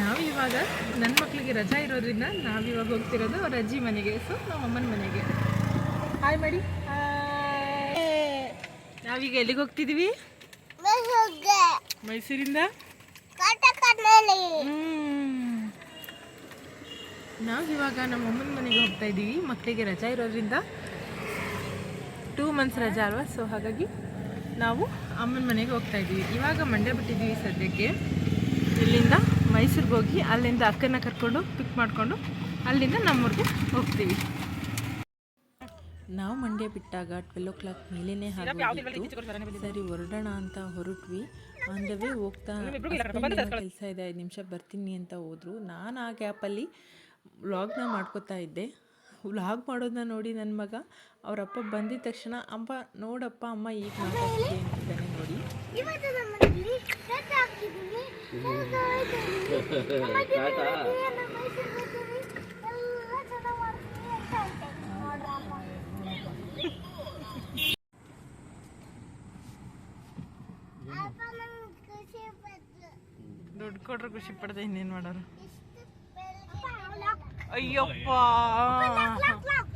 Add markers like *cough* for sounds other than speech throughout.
ನಾವು ಇವಾಗ ನನ್ನ ಮಕ್ಕಳಿಗೆ ರಜಾ ಇರೋದ್ರಿಂದ ನಾವಿವಾಗ ಹೋಗ್ತಿರೋದು ಅವ್ರ ಅಜ್ಜಿ ಮನೆಗೆ. ಸೊ ನಮ್ಮ ಅಮ್ಮನ ಮನೆಗೆ. ಹಾಯ್ ಮಾಡಿ ನಾವೀಗ ಎಲ್ಲಿಗೆ ಹೋಗ್ತಿದ್ದೀವಿ ಮೈಸೂರಿಂದ? ನಾವು ಇವಾಗ ನಮ್ಮ ಅಮ್ಮನ ಮನೆಗೆ ಹೋಗ್ತಾ ಇದ್ದೀವಿ ಮಕ್ಕಳಿಗೆ ರಜಾ ಇರೋದ್ರಿಂದ ಟೂ ಮಂತ್ಸ್ ರಜಾ ಅಲ್ವಾ? ಸೊ ಹಾಗಾಗಿ ನಾವು ಅಮ್ಮನ ಮನೆಗೆ ಹೋಗ್ತಾ ಇದ್ದೀವಿ ಇವಾಗ ಮಂಡ್ಯ ಬಿಟ್ಟಿದ್ದೀವಿ ಸದ್ಯಕ್ಕೆ. ಇಲ್ಲಿಂದ ಮೈಸೂರಿಗೆ ಹೋಗಿ ಅಲ್ಲಿಂದ ಅಕ್ಕನ ಕರ್ಕೊಂಡು ಪಿಕ್ ಮಾಡಿಕೊಂಡು ಅಲ್ಲಿಂದ ನಮ್ಮೂರಿಗೆ ಹೋಗ್ತೀವಿ. ನಾವು ಮಂಡ್ಯ ಬಿಟ್ಟಾಗ ಟ್ವೆಲ್ ಓ ಕ್ಲಾಕ್ ಮೇಲೇ ಹಾಗೆ ಸರಿ ಹೊರಡೋಣ ಅಂತ ಹೊರಟ್ವಿ. ಆನ್ ದ ವೇ ಹೋಗ್ತಾ ಕೆಲಸ ಇದೆ ಐದು ನಿಮಿಷ ಬರ್ತೀನಿ ಅಂತ ಹೋದ್ರು. ನಾನು ಆ ಗ್ಯಾಪಲ್ಲಿ ವ್ಲಾಗ್ನ ಮಾಡ್ಕೋತಾ ಇದ್ದೆ. ವ್ಲಾಗ್ ಮಾಡೋದನ್ನ ನೋಡಿ ನನ್ನ ಮಗ ಅವರಪ್ಪ ಬಂದಿದ ತಕ್ಷಣ ಅಮ್ಮ ನೋಡಪ್ಪ ಅಮ್ಮ ಈಗ ಮಾತಾಡ್ತೀನಿ ಅಂತಿದ್ದಾನೆ ನೋಡಿ. ದುಡ್ಡು ಕೊಟ್ರೆ ಖುಷಿ ಪಡ್ದೆ ಇನ್ನೇನು ಮಾಡೋರು? ಅಯ್ಯಪ್ಪ. Lock, lock.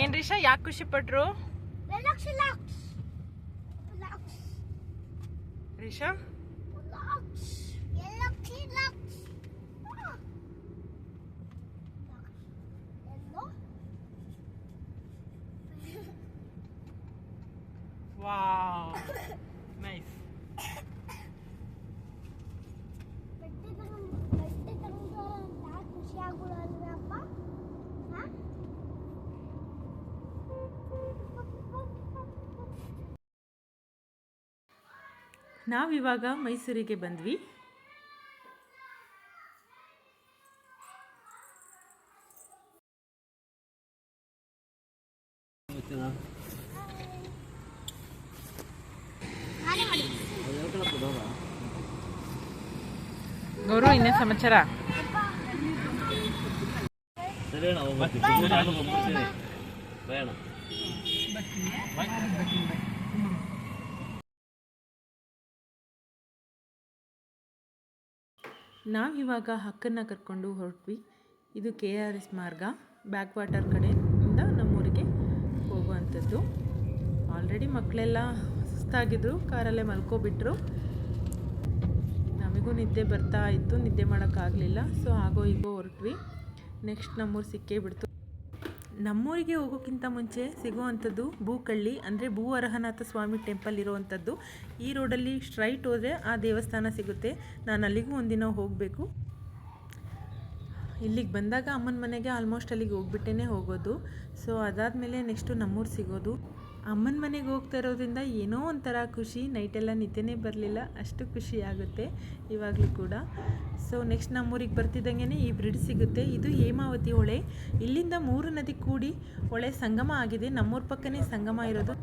ಏನ್ ರಿಷಾ ಯಾಕೆ ಖುಷಿ ಪಟ್ರು? Wow. *laughs* ನಾವಿವಾಗ ಮೈಸೂರಿಗೆ ಬಂದ್ವಿ. ಗೌರವ ಇನ್ನೇ ಸಮಾಚಾರ? ಸರಿ ನಾವಿವಾಗ ಹಕ್ಕನ್ನು ಕರ್ಕೊಂಡು ಹೊರಟ್ವಿ. ಇದು ಕೆ ಆರ್ ಎಸ್ ಮಾರ್ಗ. ಬ್ಯಾಕ್ ವಾಟರ್ ಕಡೆಯಿಂದ ನಮ್ಮೂರಿಗೆ ಹೋಗುವಂಥದ್ದು. ಆಲ್ರೆಡಿ ಮಕ್ಕಳೆಲ್ಲ ಸುಸ್ತಾಗಿದ್ರು, ಕಾರಲ್ಲೇ ಮಲ್ಕೊಬಿಟ್ರು. ನಮಗೂ ನಿದ್ದೆ ಬರ್ತಾ ಇತ್ತು, ನಿದ್ದೆ ಮಾಡೋಕ್ಕಾಗಲಿಲ್ಲ. ಸೊ ಆಗೋ, ಈಗೋ ಹೊರಟ್ವಿ. ನೆಕ್ಸ್ಟ್ ನಮ್ಮೂರು ಸಿಕ್ಕೇ ಬಿಡ್ತು. ನಮ್ಮೂರಿಗೆ ಹೋಗೋಕ್ಕಿಂತ ಮುಂಚೆ ಸಿಗುವಂಥದ್ದು ಭೂಕಳ್ಳಿ, ಅಂದರೆ ಭೂ ಅರಹನಾಥ ಸ್ವಾಮಿ ಟೆಂಪಲ್ ಇರುವಂಥದ್ದು. ಈ ರೋಡಲ್ಲಿ ಸ್ಟ್ರೈಟ್ ಹೋದರೆ ಆ ದೇವಸ್ಥಾನ ಸಿಗುತ್ತೆ. ನಾನು ಅಲ್ಲಿಗೂ ಒಂದಿನ ಹೋಗಬೇಕು. ಇಲ್ಲಿಗೆ ಬಂದಾಗ ಅಮ್ಮನ ಮನೆಗೆ ಆಲ್ಮೋಸ್ಟ್ ಅಲ್ಲಿಗೆ ಹೋಗ್ಬಿಟ್ಟೇ ಹೋಗೋದು. ಸೊ ಅದಾದಮೇಲೆ ನೆಕ್ಸ್ಟು ನಮ್ಮೂರು ಸಿಗೋದು. ಅಮ್ಮನ ಮನೆಗೆ ಹೋಗ್ತಾ ಇರೋದ್ರಿಂದ ಏನೋ ಒಂಥರ ಖುಷಿ. ನೈಟೆಲ್ಲ ನಿದ್ದೆನೇ ಬರಲಿಲ್ಲ. ಅಷ್ಟು ಖುಷಿ ಆಗುತ್ತೆ ಇವಾಗಲೂ ಕೂಡ. ಸೊ ನೆಕ್ಸ್ಟ್ ನಮ್ಮೂರಿಗೆ ಬರ್ತಿದ್ದಂಗೆ ಈ ಬ್ರಿಡ್ಜ್ ಸಿಗುತ್ತೆ. ಇದು ಹೇಮಾವತಿ ಹೊಳೆ. ಇಲ್ಲಿಂದ ಮೂರು ನದಿ ಕೂಡಿ ಹೊಳೆ ಸಂಗಮ ಆಗಿದೆ. ನಮ್ಮೂರ ಪಕ್ಕನೇ ಸಂಗಮ ಇರೋದು.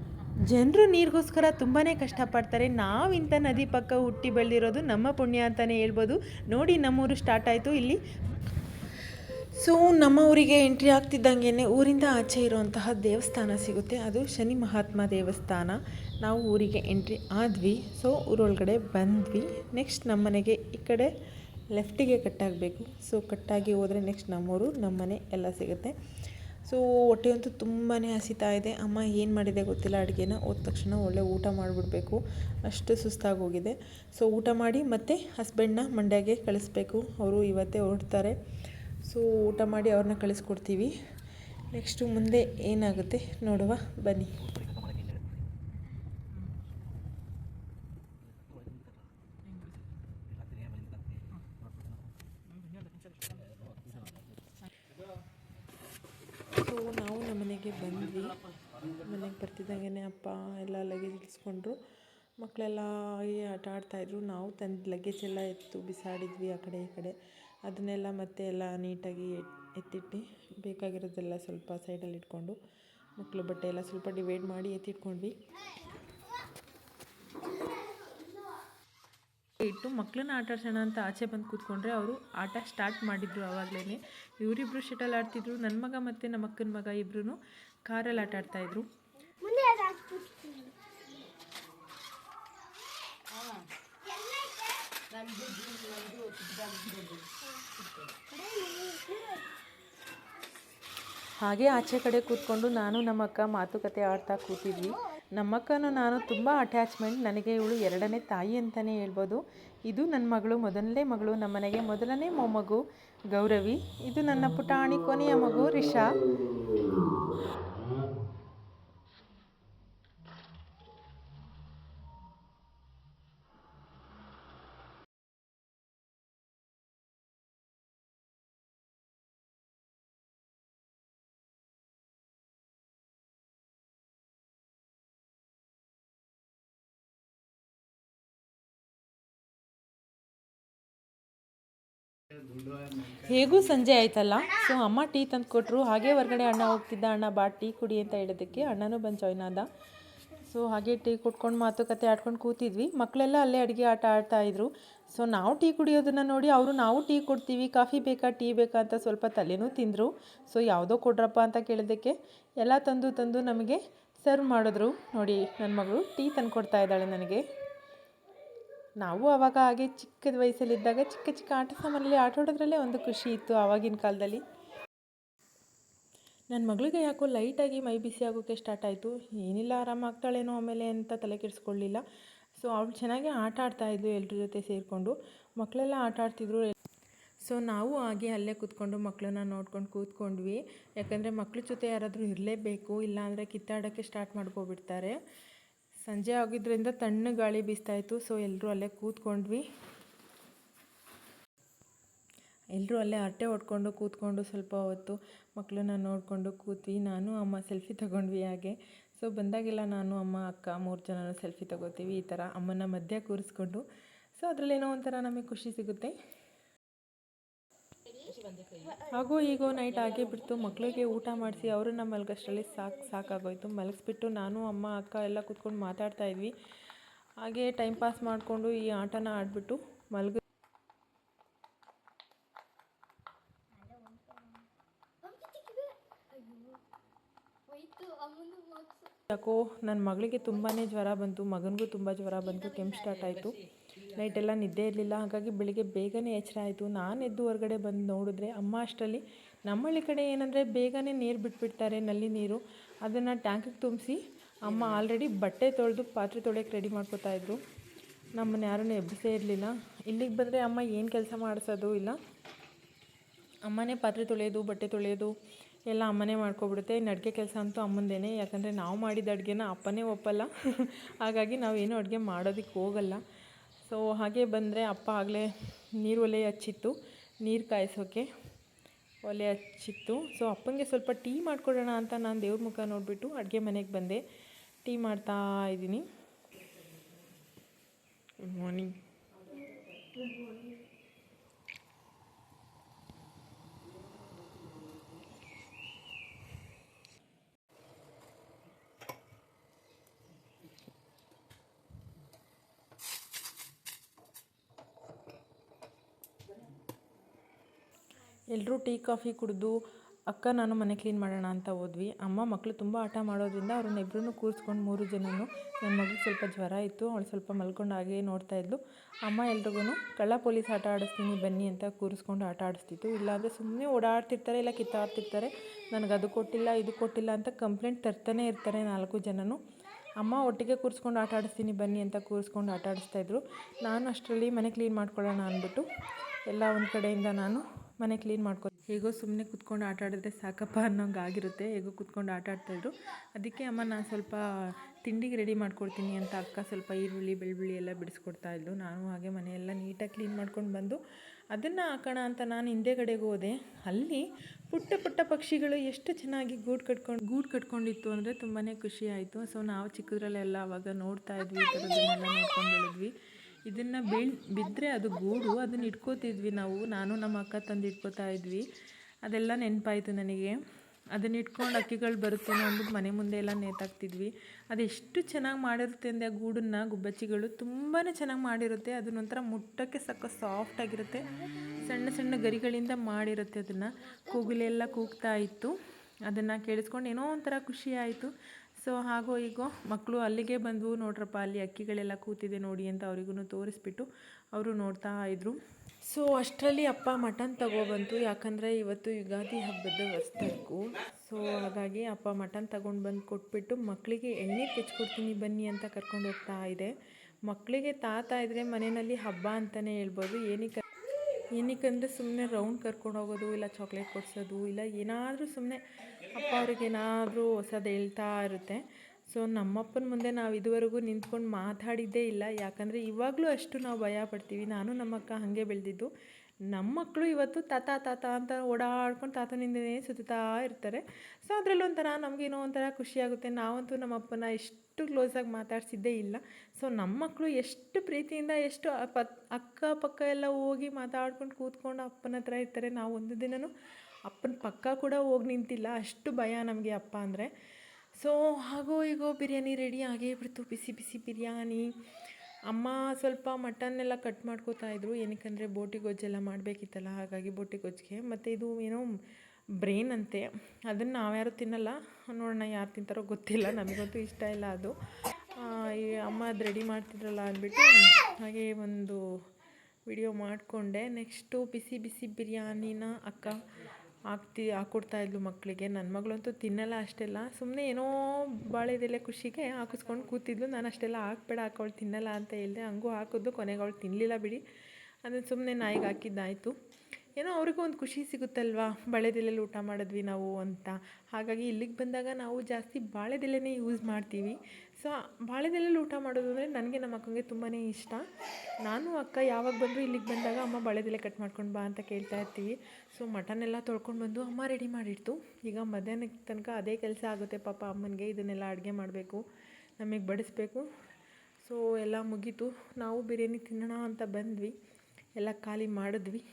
ಜನರು ನೀರಿಗೋಸ್ಕರ ತುಂಬಾ ಕಷ್ಟಪಡ್ತಾರೆ. ನಾವು ಇಂಥ ನದಿ ಪಕ್ಕ ಹುಟ್ಟಿ ಬೆಳೆದಿರೋದು ನಮ್ಮ ಪುಣ್ಯ ಅಂತಲೇ ಹೇಳ್ಬೋದು. ನೋಡಿ ನಮ್ಮೂರು ಸ್ಟಾರ್ಟ್ ಆಯಿತು ಇಲ್ಲಿ. ಸೊ ನಮ್ಮ ಊರಿಗೆ ಎಂಟ್ರಿ ಆಗ್ತಿದ್ದಂಗೆ ಊರಿಂದ ಆಚೆ ಇರುವಂತಹ ದೇವಸ್ಥಾನ ಸಿಗುತ್ತೆ. ಅದು ಶನಿ ಮಹಾತ್ಮ ದೇವಸ್ಥಾನ. ನಾವು ಊರಿಗೆ ಎಂಟ್ರಿ ಆದ್ವಿ. ಸೊ ಊರೊಳಗಡೆ ಬಂದ್ವಿ. ನೆಕ್ಸ್ಟ್ ನಮ್ಮನೆಗೆ ಈ ಕಡೆ ಲೆಫ್ಟಿಗೆ ಕಟ್ಟಾಗಬೇಕು ಸೊ ಕಟ್ಟಾಗಿ ಹೋದರೆ ನೆಕ್ಸ್ಟ್ ನಮ್ಮೂರು, ನಮ್ಮನೆ ಎಲ್ಲ ಸಿಗುತ್ತೆ. ಸೊ ಹೊಟ್ಟೆಯಂತೂ ತುಂಬಾ ಹಸಿತಾ ಇದೆ. ಅಮ್ಮ ಏನು ಮಾಡಿದೆ ಗೊತ್ತಿಲ್ಲ. ಅಡುಗೆನ ಹೋದ ತಕ್ಷಣ ಒಳ್ಳೆ ಊಟ ಮಾಡಿಬಿಡ್ಬೇಕು. ಅಷ್ಟು ಸುಸ್ತಾಗಿ ಹೋಗಿದೆ. ಸೊ ಊಟ ಮಾಡಿ ಮತ್ತೆ ಹಸ್ಬೆಂಡ್ನ ಮಂಡ್ಯಗೆ ಕಳಿಸ್ಬೇಕು. ಅವರು ಇವತ್ತೇ ಹೊರಡ್ತಾರೆ. ಸೊ, ಊಟ ಮಾಡಿ ಅವ್ರನ್ನ ಕಳಿಸ್ಕೊಡ್ತೀವಿ. ನೆಕ್ಸ್ಟು ಮುಂದೆ ಏನಾಗುತ್ತೆ ನೋಡುವ, ಬನ್ನಿ. ಸೊ, ನಾವು ನಮ್ಮ ಮನೆಗೆ ಬಂದ್ವಿ. ಮನೆಗೆ ಬರ್ತಿದ್ದಂಗೆ ಅಪ್ಪ ಎಲ್ಲ ಲಗೇಜ್ ಇಳಿಸ್ಕೊಂಡ್ರು. ಮಕ್ಕಳೆಲ್ಲ ಆಟ ಆಡ್ತಾಯಿದ್ರು ನಾವು ತಂದು ಲಗೇಜ್ ಎಲ್ಲ ಎತ್ತು, ಬಿಸಾಡಿದ್ವಿ ಆ ಕಡೆ ಈ ಕಡೆ. ಅದನ್ನೆಲ್ಲ ಮತ್ತೆ ಎಲ್ಲ ನೀಟಾಗಿ ಎತ್- ಎತ್ತಿಟ್ಟು ಬೇಕಾಗಿರೋದೆಲ್ಲ ಸ್ವಲ್ಪ ಸೈಡಲ್ಲಿ ಇಟ್ಕೊಂಡು ಮಕ್ಕಳು ಬಟ್ಟೆ ಎಲ್ಲ ಸ್ವಲ್ಪ ಡಿವೈಡ್ ಮಾಡಿ ಎತ್ತಿಟ್ಕೊಂಡ್ವಿ. ಇಟ್ಟು ಮಕ್ಕಳನ್ನ ಆಟ ಆಡ್ಸೋಣ ಅಂತ ಆಚೆ ಬಂದು ಕೂತ್ಕೊಂಡ್ರೆ ಅವರು ಆಟ ಸ್ಟಾರ್ಟ್ ಮಾಡಿದ್ರು ಆವಾಗಲೇ ಇವರಿಬ್ರು ಶಟಲ್ ಆಡ್ತಿದ್ರು ನನ್ನ ಮಗ ಮತ್ತು ನಮ್ಮ ಅಕ್ಕನ ಮಗ ಇಬ್ಬರು ಕಾರಲ್ಲಿ ಆಟ ಆಡ್ತಾಯಿದ್ರು. ಹಾಗೆ ಆಚೆ ಕಡೆ ಕೂತ್ಕೊಂಡು ನಾನು ನಮ್ಮಕ್ಕ ಮಾತುಕತೆ ಆಡ್ತಾ ಕೂತಿದ್ವಿ. ನಮ್ಮಕ್ಕನು ನಾನು ತುಂಬ ಅಟ್ಯಾಚ್ಮೆಂಟ್ ನನಗೆ ಇವಳು ಎರಡನೇ ತಾಯಿ ಅಂತಲೇ ಹೇಳ್ಬೋದು. ಇದು ನನ್ನ ಮಗಳು, ಮೊದಲನೇ ಮಗಳು ನಮ್ಮನೆಗೆ ಮೊದಲನೇ ಮೊಮ್ಮಗು ಗೌರವಿ. ಇದು ನನ್ನ ಪುಟಾಣಿ ಕೊನೆಯ ಮಗು ರಿಷಾ. ಹೇಗೂ ಸಂಜೆ ಆಯ್ತಲ್ಲ? ಸೊ ಅಮ್ಮ ಟೀ ತಂದು ಕೊಟ್ಟರು ಹಾಗೆ ಹೊರಗಡೆ ಅಣ್ಣ ಹೋಗ್ತಿದ್ದ. ಅಣ್ಣ, ಬಾ, ಟೀ ಕುಡಿ ಅಂತ ಹೇಳೋದಕ್ಕೆ ಅಣ್ಣನೂ ಬಂದು ಜಾಯ್ನ್ ಆದ. ಸೊ ಹಾಗೆ ಟೀ ಕುಟ್ಕೊಂಡು ಮಾತುಕತೆ ಆಡ್ಕೊಂಡು ಕೂತಿದ್ವಿ. ಮಕ್ಕಳೆಲ್ಲ ಅಲ್ಲೇ ಅಡುಗೆ ಆಟ ಆಡ್ತಾ ಇದ್ರು. ಸೊ ನಾವು ಟೀ ಕುಡಿಯೋದನ್ನು ನೋಡಿ ಅವರು, ನಾವು ಟೀ ಕೊಡ್ತೀವಿ. ಕಾಫಿ ಬೇಕಾ, ಟೀ ಬೇಕಾ? ಅಂತ ಸ್ವಲ್ಪ ತಲೆನೂ ತಿಂದರು. ಸೊ ಯಾವುದೋ ಕೊಡ್ರಪ್ಪ ಅಂತ ಕೇಳಿದ್ದಕ್ಕೆ ಎಲ್ಲ ತಂದು ತಂದು ನಮಗೆ ಸರ್ವ್ ಮಾಡಿದ್ರು. ನೋಡಿ ನನ್ನ ಮಗಳು ಟೀ ತಂದು ಕೊಡ್ತಾ ಇದ್ದಾಳೆ ನನಗೆ. ನಾವು ಆವಾಗ ಹಾಗೆ ಚಿಕ್ಕದ ವಯಸ್ಸಲ್ಲಿದ್ದಾಗ ಚಿಕ್ಕ ಚಿಕ್ಕ ಆಟ ಸಾಮಾನಲ್ಲಿ ಆಟ ಆಡೋದ್ರಲ್ಲೇ ಒಂದು ಖುಷಿ ಇತ್ತು ಆವಾಗಿನ ಕಾಲದಲ್ಲಿ. ನನ್ನ ಮಗಳಿಗೆ ಯಾಕೋ ಲೈಟಾಗಿ ಮೈ ಬಿಸಿ ಆಗೋಕ್ಕೆ ಸ್ಟಾರ್ಟ್ ಆಯಿತು. ಏನಿಲ್ಲ ಆರಾಮಾಗ್ತಾಳೇನೋ ಆಮೇಲೆ ಅಂತ ತಲೆ ಕೆಡಿಸ್ಕೊಳ್ಳಿಲ್ಲ. ಸೊ ಅವಳು ಚೆನ್ನಾಗಿ ಆಟ ಆಡ್ತಾ ಇದ್ಲು ಎಲ್ಲರ ಜೊತೆ ಸೇರಿಕೊಂಡು. ಮಕ್ಕಳೆಲ್ಲ ಆಟ ಆಡ್ತಿದ್ರು. ಸೊ ನಾವು ಹಾಗೆ ಅಲ್ಲೇ ಕೂತ್ಕೊಂಡು ಮಕ್ಕಳನ್ನ ನೋಡ್ಕೊಂಡು ಕೂತ್ಕೊಂಡ್ವಿ. ಯಾಕಂದರೆ ಮಕ್ಕಳ ಜೊತೆ ಯಾರಾದರೂ ಇರಲೇಬೇಕು, ಇಲ್ಲಾಂದರೆ ಕಿತ್ತಾಡೋಕ್ಕೆ ಸ್ಟಾರ್ಟ್ ಮಾಡ್ಕೊಬಿಡ್ತಾರೆ. ಸಂಜೆ ಆಗಿದ್ದರಿಂದ ತಣ್ಣ ಗಾಳಿ ಬೀಸ್ತಾ ಇತ್ತು ಸೊ ಎಲ್ಲರೂ ಅಲ್ಲೇ ಕೂತ್ಕೊಂಡ್ವಿ. ಎಲ್ಲರೂ ಅಲ್ಲೇ ಹರಟೆ ಹೊಡ್ಕೊಂಡು ಕೂತ್ಕೊಂಡು ಸ್ವಲ್ಪ ಹೊತ್ತು ಮಕ್ಕಳನ್ನ ನೋಡಿಕೊಂಡು ಕೂತ್ವಿ. ನಾನು, ಅಮ್ಮ ಸೆಲ್ಫಿ ತಗೊಂಡ್ವಿ ಹಾಗೆ. ಸೊ ಬಂದಾಗೆಲ್ಲ ನಾನು, ಅಮ್ಮ, ಅಕ್ಕ ಮೂರು ಜನ ಸೆಲ್ಫಿ ತಗೋತೀವಿ. ಈ ಥರ ಅಮ್ಮನ ಮಧ್ಯ ಕೂರಿಸ್ಕೊಂಡು. ಸೊ ಅದರಲ್ಲೇನೋ ಒಂಥರ ನಮಗೆ ಖುಷಿ ಸಿಗುತ್ತೆ. ಹಾಗೂ ಈಗ ನೈಟ್ ಆಗೇ ಬಿಡ್ತು. ಮಕ್ಕಳಿಗೆ ಊಟ ಮಾಡಿಸಿ ಅವ್ರನ್ನ ಮಲಗಷ್ಟರಲ್ಲಿ ಸಾಕು ಸಾಕಾಗೋಯ್ತು. ಮಲಗಿಸ್ಬಿಟ್ಟು ನಾನು, ಅಮ್ಮ, ಅಕ್ಕ ಎಲ್ಲ ಕೂತ್ಕೊಂಡು ಮಾತಾಡ್ತಾ ಇದ್ವಿ. ಹಾಗೆ ಟೈಮ್ ಪಾಸ್ ಮಾಡಿಕೊಂಡು ಈ ಆಟನ ಆಡಿಬಿಟ್ಟು ಮಲಗ ಯಾಕೋ ನನ್ನ ಮಗಳಿಗೆ ತುಂಬಾ ಜ್ವರ ಬಂತು. ಮಗನಿಗೂ ತುಂಬ ಜ್ವರ ಬಂತು. ಕೆಮ್ಮು ಸ್ಟಾರ್ಟ್ ಆಯಿತು. ನೈಟೆಲ್ಲ ನಿದ್ದೆ ಇರಲಿಲ್ಲ, ಹಾಗಾಗಿ ಬೆಳಿಗ್ಗೆ ಬೇಗನೆ ಎಚ್ಚರ ಆಯಿತು. ನಾನು ಎದ್ದು ಹೊರಗಡೆ ಬಂದು ನೋಡಿದ್ರೆ ಅಮ್ಮ ಅಷ್ಟರಲ್ಲಿ ನಮ್ಮಳ್ಳಿ ಕಡೆ ಏನಂದರೆ ಬೇಗನೆ ನೀರು ಬಿಟ್ಬಿಡ್ತಾರೆ ನಲ್ಲಿ ನೀರು. ಅದನ್ನು ಟ್ಯಾಂಕಿಗೆ ತುಂಬಿಸಿ ಅಮ್ಮ ಆಲ್ರೆಡಿ ಬಟ್ಟೆ ತೊಳೆದು ಪಾತ್ರೆ ತೊಳೆಯಕ್ಕೆ ರೆಡಿ ಮಾಡ್ಕೋತಾ ಇದ್ರು. ನಮ್ಮನ್ನ ಯಾರನ್ನೂ ಎಬ್ಬಿಸೇ ಇರಲಿಲ್ಲ. ಇಲ್ಲಿಗೆ ಬಂದರೆ ಅಮ್ಮ ಏನು ಕೆಲಸ ಮಾಡಿಸೋದು ಇಲ್ಲ. ಅಮ್ಮನೇ ಪಾತ್ರೆ ತೊಳೆಯೋದು, ಬಟ್ಟೆ ತೊಳೆಯೋದು ಎಲ್ಲ ಅಮ್ಮನೇ ಮಾಡ್ಕೊಬಿಡುತ್ತೆ. ಇನ್ನು ಅಡುಗೆ ಕೆಲಸ ಅಂತೂ ಅಮ್ಮಂದೇನೆ. ಯಾಕಂದರೆ ನಾವು ಮಾಡಿದ ಅಡುಗೆನ ಅಪ್ಪನೇ ಒಪ್ಪಲ್ಲ. *laughs* ಹಾಗಾಗಿ ನಾವು ನಾವೇನು ಅಡುಗೆ ಮಾಡೋದಕ್ಕೆ ಹೋಗಲ್ಲ. ಸೊ ಹಾಗೆ ಬಂದರೆ ಅಪ್ಪ ಆಗಲೇ ನೀರು ಒಲೆ ಹಚ್ಚಿತ್ತು. ನೀರು ಕಾಯಿಸೋಕ್ಕೆ ಒಲೆ ಹಚ್ಚಿತ್ತು. ಸೊ ಅಪ್ಪನಿಗೆ ಸ್ವಲ್ಪ ಟೀ ಮಾಡಿಕೊಡೋಣ ಅಂತ ನಾನು ದೇವ್ರ ಮುಖ ನೋಡಿಬಿಟ್ಟು ಅಡುಗೆ ಮನೆಗೆ ಬಂದೆ. ಟೀ ಮಾಡ್ತಾ ಇದ್ದೀನಿ. ಗುಡ್ ಮಾರ್ನಿಂಗ್ ಎಲ್ಲರೂ ಟೀ, ಕಾಫಿ ಕುಡಿದು ಅಕ್ಕ, ನಾನು ಮನೆ ಕ್ಲೀನ್ ಮಾಡೋಣ ಅಂತ ಹೋದ್ವಿ. ಅಮ್ಮ ಮಕ್ಕಳು ತುಂಬ ಆಟ ಮಾಡೋದ್ರಿಂದ ಅವ್ರನ್ನ ಇಬ್ಬರೂ ಕೂರಿಸ್ಕೊಂಡು ಮೂರು ಜನನು. ನನ್ನ ಮಗಳು ಸ್ವಲ್ಪ ಜ್ವರ ಇತ್ತು, ಅವಳು ಸ್ವಲ್ಪ ಮಲ್ಕೊಂಡು ಹಾಗೆ ನೋಡ್ತಾ ಇದ್ಲು. ಅಮ್ಮ ಎಲ್ರಿಗೂ ಕಳ್ಳ ಪೊಲೀಸ್ ಆಟ ಆಡಿಸ್ತೀನಿ, ಬನ್ನಿ ಅಂತ ಕೂರಿಸ್ಕೊಂಡು ಆಟ ಆಡಿಸ್ತಿತ್ತು. ಇಲ್ಲಾಂದರೆ ಸುಮ್ಮನೆ ಓಡಾಡ್ತಿರ್ತಾರೆ, ಇಲ್ಲ ಕಿತ್ತಾಡ್ತಿರ್ತಾರೆ. ನನಗೆ ಅದು ಕೊಟ್ಟಿಲ್ಲ, ಇದು ಕೊಟ್ಟಿಲ್ಲ ಅಂತ ಕಂಪ್ಲೇಂಟ್ ತರ್ತಾನೆ ಇರ್ತಾರೆ ನಾಲ್ಕು ಜನನು. ಅಮ್ಮ, ಒಟ್ಟಿಗೆ ಕೂರಿಸ್ಕೊಂಡು ಆಟ ಆಡಿಸ್ತೀನಿ, ಬನ್ನಿ ಅಂತ ಕೂರಿಸ್ಕೊಂಡು ಆಟ ಆಡಿಸ್ತಾಯಿದ್ರು ನಾನು ಅಷ್ಟರಲ್ಲಿ ಮನೆ ಕ್ಲೀನ್ ಮಾಡ್ಕೊಳ್ಳೋಣ ಅಂದ್ಬಿಟ್ಟು, ಎಲ್ಲ ಒಂದು ಕಡೆಯಿಂದ ನಾನು ಮನೆ ಕ್ಲೀನ್ ಮಾಡ್ಕೊ, ಹೇಗೋ ಸುಮ್ಮನೆ ಕುತ್ಕೊಂಡು ಆಟ ಆಡಿದ್ರೆ ಸಾಕಪ್ಪ ಅನ್ನೋಂಗೆ ಆಗಿರುತ್ತೆ. ಹೇಗೋ ಕುತ್ಕೊಂಡು ಆಟ ಆಡ್ತಾಯಿದ್ರು ಅದಕ್ಕೆ ಅಮ್ಮ ನಾನು ಸ್ವಲ್ಪ ತಿಂಡಿಗೆ ರೆಡಿ ಮಾಡ್ಕೊಡ್ತೀನಿ ಅಂತ ಅಕ್ಕ ಸ್ವಲ್ಪ ಈರುಳ್ಳಿ, ಬೆಳ್ಳುಳ್ಳಿ ಎಲ್ಲ ಬಿಡಿಸ್ಕೊಡ್ತಾ ಇದ್ಲು. ನಾನು ಹಾಗೆ ಮನೆಯೆಲ್ಲ ನೀಟಾಗಿ ಕ್ಲೀನ್ ಮಾಡ್ಕೊಂಡು ಬಂದು ಅದನ್ನು ಹಾಕೋಣ ಅಂತ ನಾನು ಹಿಂದೆಗಡೆಗೆ ಹೋದೆ. ಅಲ್ಲಿ ಪುಟ್ಟ ಪುಟ್ಟ ಪಕ್ಷಿಗಳು ಎಷ್ಟು ಚೆನ್ನಾಗಿ ಗೂಡು ಕಟ್ಕೊಂಡು, ಗೂಡು ಕಟ್ಕೊಂಡಿತ್ತು ಅಂದರೆ ತುಂಬಾ ಖುಷಿ ಆಯಿತು. ಸೊ ನಾವು ಚಿಕ್ಕದ್ರಲ್ಲೆಲ್ಲ ಆವಾಗ ನೋಡ್ತಾ ಇದ್ವಿ, ಈ ನೋಡ್ಕೊಂಡು ಬೆಳೆದ್ವಿ. ಇದನ್ನು ಬೀಳ್ ಬಿದ್ದರೆ ಅದು ಗೂಡು, ಅದನ್ನ ಇಟ್ಕೋತಿದ್ವಿ ನಾವು. ನಾನು ನಮ್ಮ ಅಕ್ಕ ತಂದು ಇಟ್ಕೋತಾ ಇದ್ವಿ. ಅದೆಲ್ಲ ನೆನಪಾಯಿತು ನನಗೆ. ಅದನ್ನ ಇಟ್ಕೊಂಡು ಅಕ್ಕಿಗಳು ಬರುತ್ತೆ ಅಂದ್ಬಿಟ್ಟು ಮನೆ ಮುಂದೆ ಎಲ್ಲ ನೇತಾಕ್ತಿದ್ವಿ. ಅದೆಷ್ಟು ಚೆನ್ನಾಗಿ ಮಾಡಿರುತ್ತೆ ಅಂದರೆ ಆ ಗೂಡನ್ನು, ಗುಬ್ಬಚ್ಚಿಗಳು. ತುಂಬಾ ಚೆನ್ನಾಗಿ ಮಾಡಿರುತ್ತೆ. ಅದನ್ನೊಂಥರ ಮುಟ್ಟಕ್ಕೆ ಸಕ್ಕ ಸಾಫ್ಟಾಗಿರುತ್ತೆ ಸಣ್ಣ ಸಣ್ಣ ಗರಿಗಳಿಂದ ಮಾಡಿರುತ್ತೆ ಅದನ್ನು. ಕೂಗುಲೆಲ್ಲ ಕೂಗ್ತಾ ಇತ್ತು. ಅದನ್ನು ಕೇಳಿಸ್ಕೊಂಡು ಏನೋ ಒಂಥರ ಖುಷಿ ಆಯಿತು. ಸೊ ಹಾಗೋ ಈಗೋ ಮಕ್ಕಳು ಅಲ್ಲಿಗೆ ಬಂದವು. ನೋಡ್ರಪ್ಪ, ಅಲ್ಲಿ ಅಕ್ಕಿಗಳೆಲ್ಲ ಕೂತಿದೆ ನೋಡಿ ಅಂತ ಅವರಿಗೂ ತೋರಿಸ್ಬಿಟ್ಟು ಅವರು ನೋಡ್ತಾ ಇದ್ರು. ಸೊ ಅಷ್ಟರಲ್ಲಿ ಅಪ್ಪ ಮಟನ್ ತಗೊಬಂತು. ಯಾಕಂದರೆ ಇವತ್ತು ಯುಗಾದಿ ಹಬ್ಬದ ವಸ್ತಕ್ಕು ಸೊ ಹಾಗಾಗಿ ಅಪ್ಪ ಮಟನ್ ತಗೊಂಡು ಬಂದು ಕೊಟ್ಬಿಟ್ಟು ಮಕ್ಕಳಿಗೆ ಎಣ್ಣೆ ತೆಚ್ಕೊಡ್ತೀನಿ ಬನ್ನಿ ಅಂತ ಕರ್ಕೊಂಡು ಹೋಗ್ತಾ ಇದೆ. ಮಕ್ಕಳಿಗೆ ತಾತ ಇದ್ದರೆ ಮನೆಯಲ್ಲಿ ಹಬ್ಬ ಅಂತಲೇ ಹೇಳ್ಬೋದು. ಏನಕ್ಕೆ ಏನಕ್ಕಂದರೆ ಸುಮ್ಮನೆ ರೌಂಡ್ ಕರ್ಕೊಂಡು ಹೋಗೋದು, ಇಲ್ಲ ಚಾಕ್ಲೇಟ್ ಕೊಡಿಸೋದು, ಇಲ್ಲ ಏನಾದರೂ ಸುಮ್ಮನೆ ಅಪ್ಪ ಅವ್ರಿಗೆ ಏನಾದರೂ ಹೊಸದು ಹೇಳ್ತಾ ಇರುತ್ತೆ. ಸೊ ನಮ್ಮಪ್ಪನ ಮುಂದೆ ನಾವು ಇದುವರೆಗೂ ನಿಂತ್ಕೊಂಡು ಮಾತಾಡಿದ್ದೇ ಇಲ್ಲ. ಯಾಕಂದರೆ ಇವಾಗಲೂ ಅಷ್ಟು ನಾವು ಭಯ ಪಡ್ತೀವಿ. ನಾನು ನಮ್ಮಕ್ಕ ಹಾಗೆ ಬೆಳೆದಿದ್ದು. ನಮ್ಮ ಮಕ್ಕಳು ಇವತ್ತು ತಾತ ತಾತ ಅಂತ ಓಡಾಡ್ಕೊಂಡು ತಾತನಿಂದನೇ ಸುತ್ತಾ ಇರ್ತಾರೆ. ಸೊ ಅದರಲ್ಲಿ ಒಂಥರ ನಮಗೇನೋ ಒಂಥರ ಖುಷಿಯಾಗುತ್ತೆ ನಾವಂತೂ ನಮ್ಮ ಅಪ್ಪನ ಎಷ್ಟು ಕ್ಲೋಸಾಗಿ ಮಾತಾಡ್ಸಿದ್ದೇ ಇಲ್ಲ. ಸೊ ನಮ್ಮ ಮಕ್ಕಳು ಎಷ್ಟು ಪ್ರೀತಿಯಿಂದ ಎಷ್ಟು ಅಪ್ಪ ಅಕ್ಕಪಕ್ಕ ಎಲ್ಲ ಹೋಗಿ ಮಾತಾಡ್ಕೊಂಡು ಕೂತ್ಕೊಂಡು ಅಪ್ಪನ ಹತ್ರ ಇರ್ತಾರೆ. ನಾವು ಒಂದು ದಿನವೂ ಅಪ್ಪನ ಪಕ್ಕ ಕೂಡ ಹೋಗಿ ನಿಂತಿಲ್ಲ. ಅಷ್ಟು ಭಯ ನಮಗೆ ಅಪ್ಪ ಅಂದರೆ. ಸೊ ಹಾಗೋ ಹೀಗೋ ಬಿರಿಯಾನಿ ರೆಡಿ ಆಗೇ ಬಿಡ್ತು ಬಿಸಿ ಬಿಸಿ ಬಿರಿಯಾನಿ. ಅಮ್ಮ ಸ್ವಲ್ಪ ಮಟನ್ ಎಲ್ಲ ಕಟ್ ಮಾಡ್ಕೋತಾ ಇದ್ರು. ಏನಕ್ಕಂದರೆ ಬೋಟಿ ಗೊಜ್ಜೆಲ್ಲ ಮಾಡಬೇಕಿತ್ತಲ್ಲ, ಹಾಗಾಗಿ ಬೋಟಿ ಗೊಜ್ಜಿಗೆ. ಮತ್ತು ಇದು ಏನೋ ಬ್ರೇನ್ ಅಂತೆ. ಅದನ್ನು ನಾವ್ಯಾರು ತಿನ್ನಲ್ಲ. ನೋಡೋಣ ಯಾರು ತಿಂತಾರೋ ಗೊತ್ತಿಲ್ಲ. ನಮಗಂತೂ ಇಷ್ಟ ಇಲ್ಲ ಅದು. ಈ ಅಮ್ಮ ಅದು ರೆಡಿ ಮಾಡ್ತಿದ್ರಲ್ಲ ಅಂದ್ಬಿಟ್ಟು ಹಾಗೆ ಒಂದು ವಿಡಿಯೋ ಮಾಡಿಕೊಂಡೆ. ನೆಕ್ಸ್ಟು ಬಿಸಿ ಬಿಸಿ ಬಿರಿಯಾನಿನ ಅಕ್ಕ. ಹಾಕ್ತಿ ಹಾಕ್ಕೊಡ್ತಾ ಇದ್ಲು ಮಕ್ಕಳಿಗೆ ನನ್ನ ಮಗಳಂತೂ ತಿನ್ನಲ್ಲ ಅಷ್ಟೆಲ್ಲ. ಸುಮ್ಮನೆ ಏನೋ ಬಾಳೆದೆಲೆ ಖುಷಿಗೆ ಹಾಕಿಸ್ಕೊಂಡು ಕೂತಿದ್ಲು. ನಾನು ಅಷ್ಟೆಲ್ಲ ಹಾಕ್ಬೇಡ ಹಾಕವಳು ತಿನ್ನಲ್ಲ ಅಂತ ಹೇಳಿದೆ. ಹಂಗೂ ಹಾಕಿದ್ಲು ಕೊನೆಗೆ ಅವಳು ತಿನ್ನಲಿಲ್ಲ ಬಿಡಿ. ಅದನ್ನು ಸುಮ್ಮನೆ ನಾಯಿಗೆ ಹಾಕಿದ್ದಾಯಿತು. ಏನೋ ಅವ್ರಿಗೂ ಒಂದು ಖುಷಿ ಸಿಗುತ್ತಲ್ವಾ? ಬಾಳೆದೆಲೆಯಲ್ಲಿ ಊಟ ಮಾಡಿದ್ವಿ ನಾವು ಅಂತ. ಹಾಗಾಗಿ ಇಲ್ಲಿಗೆ ಬಂದಾಗ ನಾವು ಜಾಸ್ತಿ ಬಾಳೆದೆಲೆನೇ ಯೂಸ್ ಮಾಡ್ತೀವಿ. ಸೊ ಬಾಳೆದೆಲೆಯಲ್ಲಿ ಊಟ ಮಾಡೋದು ಅಂದರೆ ನನಗೆ ನಮ್ಮ ಅಕ್ಕಂಗೆ ತುಂಬಾ ಇಷ್ಟ. ನಾನು ಅಕ್ಕ ಯಾವಾಗ ಬಂದರೂ ಇಲ್ಲಿಗೆ ಬಂದಾಗ ಅಮ್ಮ ಬಾಳೆದೆಲೆ ಕಟ್ ಮಾಡ್ಕೊಂಡು ಬಾ ಅಂತ ಕೇಳ್ತಾ ಇರ್ತೀವಿ. ಸೊ, ಮಟನ್ ಎಲ್ಲ ತೊಳ್ಕೊಂಡು ಬಂದು ಅಮ್ಮ ರೆಡಿ ಮಾಡಿಡ್ತು. ಈಗ ಮಧ್ಯಾಹ್ನಕ್ಕೆ ತನಕ ಅದೇ ಕೆಲಸ ಆಗುತ್ತೆ ಪಾಪ ಅಮ್ಮನಿಗೆ, ಇದನ್ನೆಲ್ಲ ಅಡುಗೆ ಮಾಡಬೇಕು, ನಮಗೆ ಬಡಿಸ್ಬೇಕು. ಸೊ, ಎಲ್ಲ ಮುಗೀತು. ನಾವು ಬಿರಿಯಾನಿ ತಿನ್ನೋಣ ಅಂತ ಬಂದ್ವಿ. ಎಲ್ಲ ಖಾಲಿ ಮಾಡಿದ್ವಿ.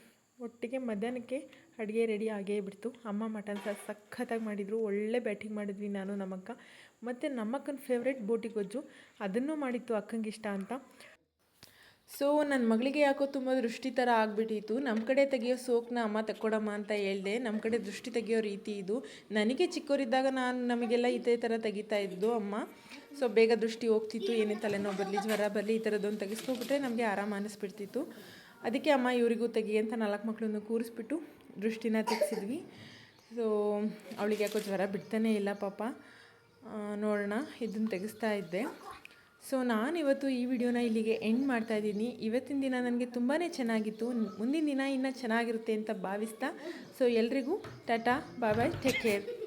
ಒಟ್ಟಿಗೆ ಮಧ್ಯಾಹ್ನಕ್ಕೆ ಅಡುಗೆ ರೆಡಿ ಆಗೇ ಬಿಡ್ತು. ಅಮ್ಮ ಮಟನ್ ಸಾರು ಸಖತ್ತಾಗಿ ಮಾಡಿದರು. ಒಳ್ಳೆ ಬ್ಯಾಟಿಂಗ್ ಮಾಡಿದ್ವಿ ನಾನು ನಮ್ಮಕ್ಕ. ಮತ್ತು ನಮ್ಮಕ್ಕನ ಫೇವ್ರೆಟ್ ಬೋಟಿ ಗೊಜ್ಜು. ಅದನ್ನು ಮಾಡಿತ್ತು ಅಕ್ಕಂಗೆ ಇಷ್ಟ ಅಂತ. ಸೊ ನನ್ನ ಮಗಳಿಗೆ ಯಾಕೋ ತುಂಬ ದೃಷ್ಟಿ ಥರ ಆಗಿಬಿಟ್ಟಿತ್ತು ನಮ್ಮ ಕಡೆ ತೆಗಿಯೋ ಸೋಕ್ನ ಅಮ್ಮ ತಕ್ಕೊಡಮ್ಮ ಅಂತ ಹೇಳ್ದೆ. ನಮ್ಮ ಕಡೆ ದೃಷ್ಟಿ ತೆಗಿಯೋ ರೀತಿ ಇದು. ನನಗೆ ಚಿಕ್ಕವರಿದ್ದಾಗ ನಾನು ನಮಗೆಲ್ಲ ಇದೇ ಥರ ತೆಗಿತಾ ಇದ್ದು ಅಮ್ಮ. ಸೊ ಬೇಗ ದೃಷ್ಟಿ ಹೋಗ್ತಿತ್ತು. ಏನೇ ತಲೆನೋವು ಬರಲಿ, ಜ್ವರ ಬರಲಿ, ಈ ಥರದ್ದೊಂದು ತೆಗೆಸ್ಕೊಬಿಟ್ರೆ ನಮಗೆ ಆರಾಮ ಅನ್ನಿಸ್ಬಿಡ್ತಿತ್ತು ಅದಕ್ಕೆ ಅಮ್ಮ ಇವರಿಗೂ ತೆಗಿ ಅಂತ ನಾಲ್ಕು ಮಕ್ಕಳನ್ನು ಕೂರಿಸ್ಬಿಟ್ಟು ದೃಷ್ಟಿನ ತೆಗೆಸಿದ್ವಿ. ಸೊ ಅವಳಿಗೆ ಯಾಕೋ ಜ್ವರ ಬಿಡ್ತಾನೇ ಇಲ್ಲ ಪಾಪ. ನೋಡೋಣ, ಇದನ್ನು ತೆಗೆಸ್ತಾ ಇದ್ದೆ. ಸೊ ನಾನಿವತ್ತು ಈ ವಿಡಿಯೋನ ಇಲ್ಲಿಗೆ ಎಂಡ್ ಮಾಡ್ತಾ ಇದ್ದೀನಿ. ಇವತ್ತಿನ ದಿನ ನನಗೆ ತುಂಬಾ ಚೆನ್ನಾಗಿತ್ತು. ಮುಂದಿನ ದಿನ ಇನ್ನೂ ಚೆನ್ನಾಗಿರುತ್ತೆ ಅಂತ ಭಾವಿಸ್ತಾ. ಸೊ ಎಲ್ರಿಗೂ tata, bye bye take care